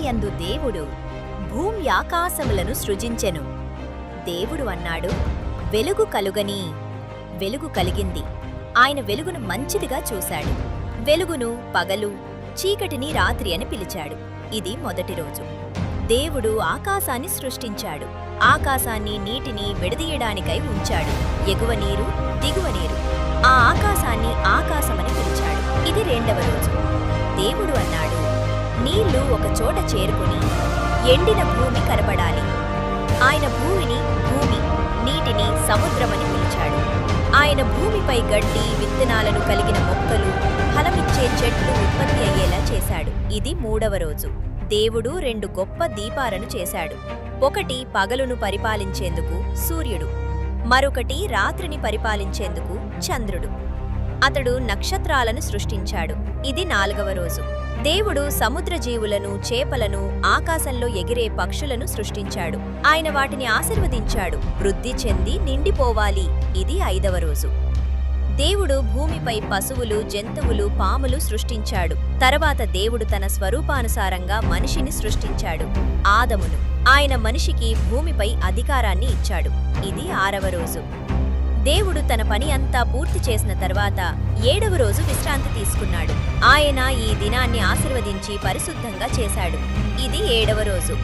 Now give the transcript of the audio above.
ఆదియందు దేవుడు భూమి ఆకాశములను సృజించెను. దేవుడు అన్నాడు వెలుగు కలుగని వెలుగు కలిగింది. ఆయన వెలుగును మంచిదిగా చూశాడు. వెలుగును పగలు చీకటిని రాత్రి అని పిలిచాడు. ఇది మొదటి రోజు. దేవుడు ఆకాశాన్ని సృష్టించాడు. ఆకాశాన్ని నీటిని విడదీయడానికై ఉంచాడు. ఎగువ నీరు దిగువ నీరు. ఆ ఆకాశాన్ని ఆకాశమని పిలిచాడు. ఇది రెండవ రోజు. దేవుడు అన్నాడు నీళ్ళు ఒక చోట చేరుకుని ఎండిన భూమి కనబడాలి. ఆయన భూమిని భూమి నీటిని సముద్రమని పిలిచాడు. ఆయన భూమిపై గడ్డి విత్తనాలను కలిగిన మొక్కలు ఫలమిచ్చే చెట్లు ఉత్పత్తి అయ్యేలా చేశాడు. ఇది మూడవ రోజు. దేవుడు రెండు గొప్ప దీపాలను చేశాడు. ఒకటి పగలును పరిపాలించేందుకు సూర్యుడు మరొకటి రాత్రిని పరిపాలించేందుకు చంద్రుడు. అతడు నక్షత్రాలను సృష్టించాడు. ఇది నాలుగవ రోజు. దేవుడు సముద్ర జీవులను చేపలను ఆకాశంలో ఎగిరే పక్షులను సృష్టించాడు. ఆయన వాటిని ఆశీర్వదించాడు. వృద్ధి చెంది నిండిపోవాలి. ఇది ఐదవ రోజు. దేవుడు భూమిపై పశువులు జంతువులు పాములు సృష్టించాడు. తర్వాత దేవుడు తన స్వరూపానుసారంగా మనిషిని సృష్టించాడు. ఆదమును. ఆయన మనిషికి భూమిపై అధికారాన్ని ఇచ్చాడు. ఇది ఆరవ రోజు. దేవుడు తన పని అంతా పూర్తి చేసిన తర్వాత ఏడవ రోజు విశ్రాంతి తీసుకున్నాడు. ఆయన ఈ దినాన్ని ఆశీర్వదించి పరిశుద్ధంగా చేశాడు. ఇది ఏడవ రోజు.